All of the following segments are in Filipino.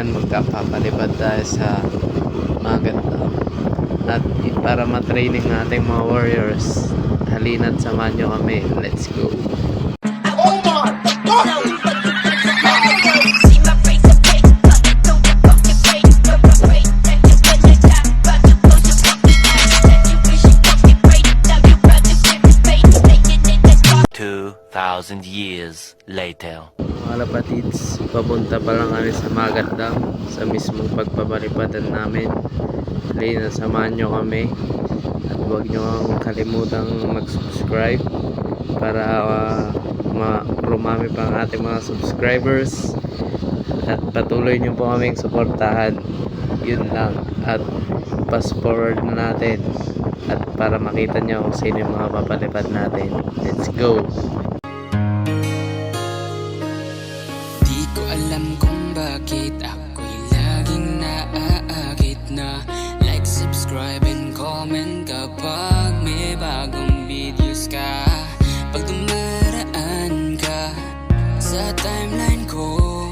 Ngayon magkapapalipad tayo sa Magat. At para matraining ng ating mga warriors, halina't samahan nyo kami. Let's go! Two thousand years later. Mga lapatids, papunta pa lang kami sa Magat Dam sa mismong pagpapalipatan namin. Halina, samahan nyo kami. At huwag nyo kalimutang mag-subscribe para uh, ma rumami pa ang ating mga subscribers. At patuloy nyo po kaming suportahan. Yun lang. At fast forward na natin. At para makita nyo kung sino yung mga papalipad natin. Let's go! Bakit ako'y laging naaakit na? Like, subscribe, and comment kapag may bagong videos ka. Pag dumaraan ka sa timeline ko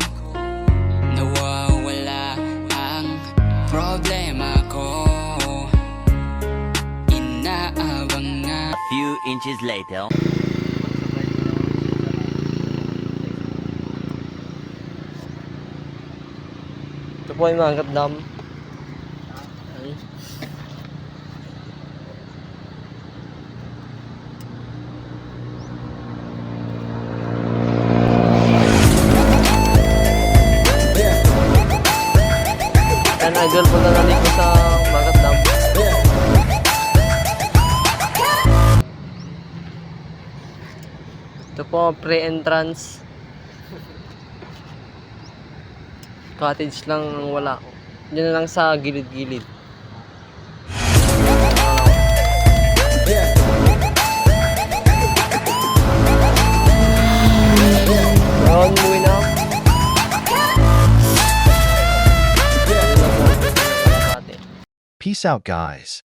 Nawawala ang problema ko. Inaabangan Few inches later. Po yung Magat Dam. Yan, idol po na natin ko sa Magat Dam. Ito po, pre-entrance. Cottage lang ang wala. Diyan na lang sa gilid-gilid. Peace out, guys.